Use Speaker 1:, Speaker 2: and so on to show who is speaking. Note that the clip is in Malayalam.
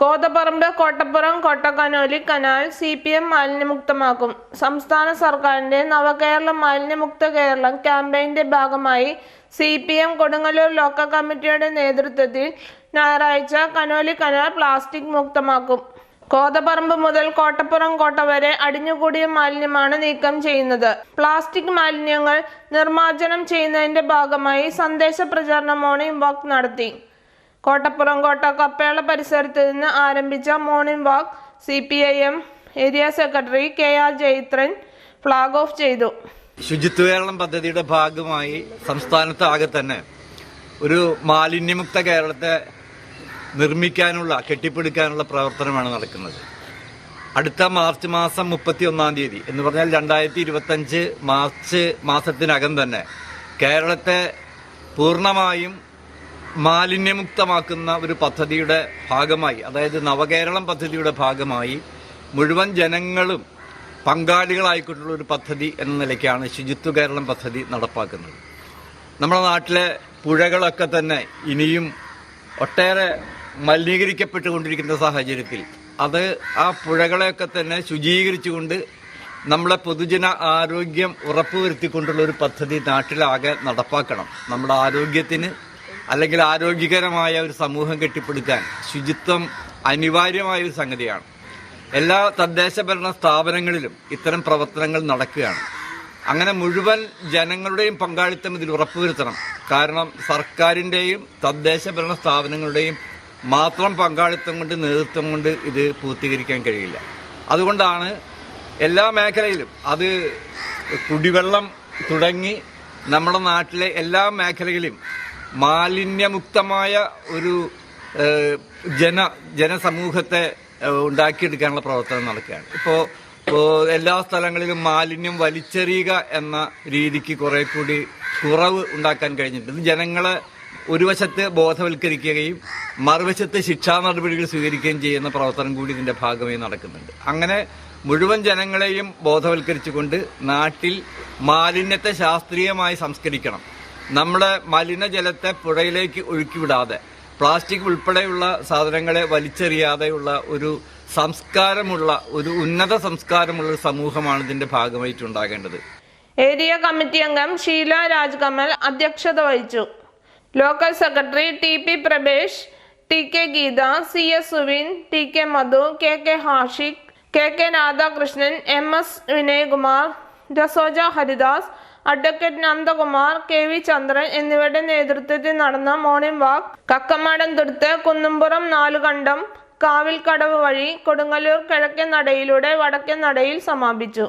Speaker 1: കോതപ്പറമ്പ് കോട്ടപ്പുറം കോട്ടക്കനോലി കനാൽ സി പി എം മാലിന്യമുക്തമാക്കും. സംസ്ഥാന സർക്കാരിന്റെ നവകേരള മാലിന്യമുക്ത കേരളം ക്യാമ്പയിന്റെ ഭാഗമായി C P M Kodungallur local കമ്മിറ്റിയുടെ നേതൃത്വത്തിൽ ഞായറാഴ്ച കനോലി കനാൽ പ്ലാസ്റ്റിക് മുക്തമാക്കും. കോതപ്പറമ്പ് മുതൽ കോട്ടപ്പുറം കോട്ട വരെ അടിഞ്ഞുകൂടിയ മാലിന്യമാണ് നീക്കം ചെയ്യുന്നത്. പ്ലാസ്റ്റിക് മാലിന്യങ്ങൾ നിർമ്മാർജനം ചെയ്യുന്നതിന്റെ ഭാഗമായി സന്ദേശ പ്രചാരണ മോർണിംഗ് വാക്ക് നടത്തി. കോട്ടപ്പുറം കോട്ട കപ്പേള പരിസരത്ത് നിന്ന് ആരംഭിച്ച morning walk C P I M area secretary K R Jayithran flag off ചെയ്തു.
Speaker 2: ശുചിത്വ കേരളം പദ്ധതിയുടെ ഭാഗമായി സംസ്ഥാനത്താകെ തന്നെ ഒരു മാലിന്യമുക്ത കേരളത്തെ നിർമ്മിക്കാനുള്ള കെട്ടിപ്പിടിക്കാനുള്ള പ്രവർത്തനമാണ് നടക്കുന്നത്. അടുത്ത മാർച്ച് മാസം മുപ്പത്തി ഒന്നാം തീയതി എന്ന് പറഞ്ഞാൽ രണ്ടായിരത്തി ഇരുപത്തഞ്ച് മാർച്ച് മാസത്തിനകം തന്നെ കേരളത്തെ പൂർണമായും മാലിന്യമുക്തമാക്കുന്ന ഒരു പദ്ധതിയുടെ ഭാഗമായി അതായത് നവകേരളം പദ്ധതിയുടെ ഭാഗമായി മുഴുവൻ ജനങ്ങളും പങ്കാളികളായിക്കൊണ്ടുള്ള ഒരു പദ്ധതി എന്ന നിലയ്ക്കാണ് ശുചിത്വ കേരളം പദ്ധതി നടപ്പാക്കുന്നത്. നമ്മുടെ നാട്ടിലെ പുഴകളൊക്കെ തന്നെ ഇനിയും ഒട്ടേറെ മലിനീകരിക്കപ്പെട്ടുകൊണ്ടിരിക്കുന്ന സാഹചര്യത്തിൽ അത് ആ പുഴകളെയൊക്കെ തന്നെ ശുചീകരിച്ചുകൊണ്ട് നമ്മളെ പൊതുജന ആരോഗ്യം ഉറപ്പുവരുത്തിക്കൊണ്ടുള്ള ഒരു പദ്ധതി നാട്ടിലാകെ നടപ്പാക്കണം. നമ്മുടെ ആരോഗ്യത്തിന് അല്ലെങ്കിൽ ആരോഗ്യകരമായ ഒരു സമൂഹം കെട്ടിപ്പടുക്കാൻ ശുചിത്വം അനിവാര്യമായ ഒരു സംഗതിയാണ്. എല്ലാ തദ്ദേശ ഭരണ സ്ഥാപനങ്ങളിലും ഇത്തരം പ്രവർത്തനങ്ങൾ നടക്കുകയാണ്. അങ്ങനെ മുഴുവൻ ജനങ്ങളുടെയും പങ്കാളിത്തം ഇതിൽ ഉറപ്പുവരുത്തണം. കാരണം സർക്കാരിന്റെയും തദ്ദേശ ഭരണ സ്ഥാപനങ്ങളുടെയും മാത്രം പങ്കാളിത്തം കൊണ്ട് നേതൃത്വം കൊണ്ട് ഇത് പൂർത്തീകരിക്കാൻ കഴിയില്ല. അതുകൊണ്ടാണ് എല്ലാ മേഖലയിലും അത് കുടിവെള്ളം തുടങ്ങി നമ്മുടെ നാട്ടിലെ എല്ലാ മേഖലയിലും മാലിന്യമുക്തമായ ഒരു ജന ജനസമൂഹത്തെ ഉണ്ടാക്കിയെടുക്കാനുള്ള പ്രവർത്തനം നടക്കുകയാണ്. ഇപ്പോൾ എല്ലാ സ്ഥലങ്ങളിലും മാലിന്യം വലിച്ചെറിയുക എന്ന രീതിക്ക് കുറെ കൂടി കുറവ് ഉണ്ടാക്കാൻ കഴിഞ്ഞിട്ടുണ്ട്. ജനങ്ങളെ ഒരു വശത്ത് ബോധവൽക്കരിക്കുകയും മറുവശത്ത് ശിക്ഷാ നടപടികൾ സ്വീകരിക്കുകയും ചെയ്യുന്ന പ്രവർത്തനം കൂടി ഇതിന്റെ ഭാഗമായി നടക്കുന്നുണ്ട്. അങ്ങനെ മുഴുവൻ ജനങ്ങളെയും ബോധവൽക്കരിച്ചുകൊണ്ട് നാട്ടിൽ മാലിന്യത്തെ ശാസ്ത്രീയമായി സംസ്കരിക്കണം. നമ്മുടെ മലിനജലത്തെ പുഴയിലേക്ക് ഒഴുക്കിവിടാതെ പ്ലാസ്റ്റിക് ഉൾപ്പെടെയുള്ള സാധനങ്ങളെ വലിച്ചെറിയാതെയുള്ള ഒരു സംസ്കാരമുള്ള ഒരു ഉന്നത സംസ്കാരമുള്ള ഒരു സമൂഹമാണ് ഇതിന്റെ ഭാഗമായിട്ടുണ്ടാകേണ്ടത്.
Speaker 1: ഏരിയ കമ്മിറ്റി അംഗം ഷീല രാജ്കമൽ അധ്യക്ഷത വഹിച്ചു. Local secretary T P Prabhesh T K Geetha C S Suvin T K Madhu K K Hashiq K K Radhakrishnan M S Vinayakumar Rasoja Haridas advocate Nandakumar K V Chandran എന്നിവരുടെ നേതൃത്വത്തിൽ നടന്ന മോർണിംഗ് വാക്ക് കക്കമാടം തുരുത്ത് കുന്നുംപുറം നാലുകണ്ടം കാവിൽക്കടവ് വഴി കൊടുങ്ങല്ലൂർ കിഴക്കൻ നടയിലൂടെ വടക്കൻ നടയിൽ സമാപിച്ചു.